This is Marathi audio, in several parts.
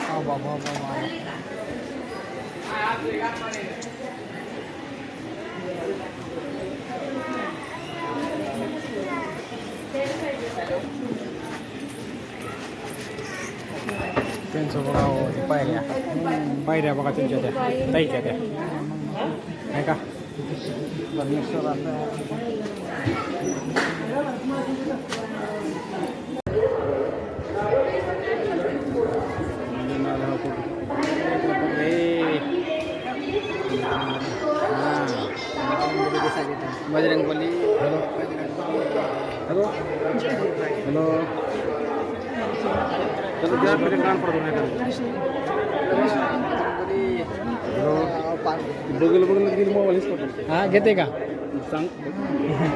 हा बाबा बाबा त्यांचं बघा हो, ते पायऱ्या पायऱ्या बघा त्यांच्या त्या ताईच्या त्या आहे का Bajrang Bali hello. Hello. Hello. चलो चार मिनिट कान पडतो नाही हॅलो. बघल गेली मोबाईल हा घेते का? सांग.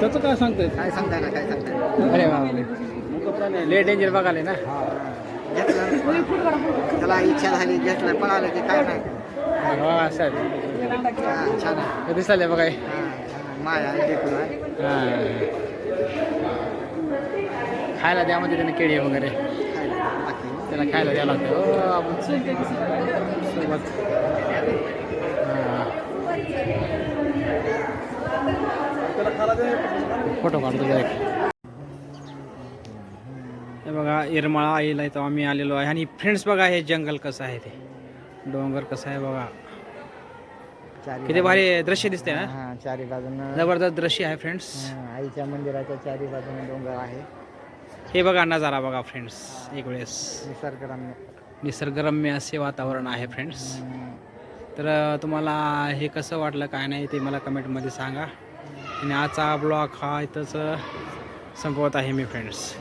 त्याचं काय सांगतोय? काय सांगताय ना काय सांगताय? अरे बाबा लेट डेंजर बघाले ना? घेतलं त्याला इच्छा झाली घेतलं पळालं की काय नाही. हो. हा, छान आहे. कधी माया आहे, लेकरू आहे. हा. खायला द्या म्हणजे त्याने केळी वगैरे. त्याला खायला द्यावं लागतं. हो आपण सोबत फोटो काढतो एक. हे बघा येरमाळा आईला इथं आम्ही आलेलो आहे. आणि फ्रेंड्स बघा हे जंगल कसं आहे ते. डोंगर कसं आहे बघा. किती भारी दृश्य दिसते ना? हा चारी बाजूनं. जबरदस्त दृश्य आहे फ्रेंड्स हा, आईच्या मंदिराच्या चारी बाजूने डोंगर आहे. हे बघा नजारा बघा फ्रेंड्स एक वेळेस. निसर्गरम्य. निसर्गरम्य असे वातावरण आहे फ्रेंड्स हम्म. तर अ, तुम्हाला हे कसं वाटलं काय नाही ते मला कमेंटमध्ये सांगा. आणि आजचा ब्लॉग हा इथंच अ, संपवत आहे मी फ्रेंड्स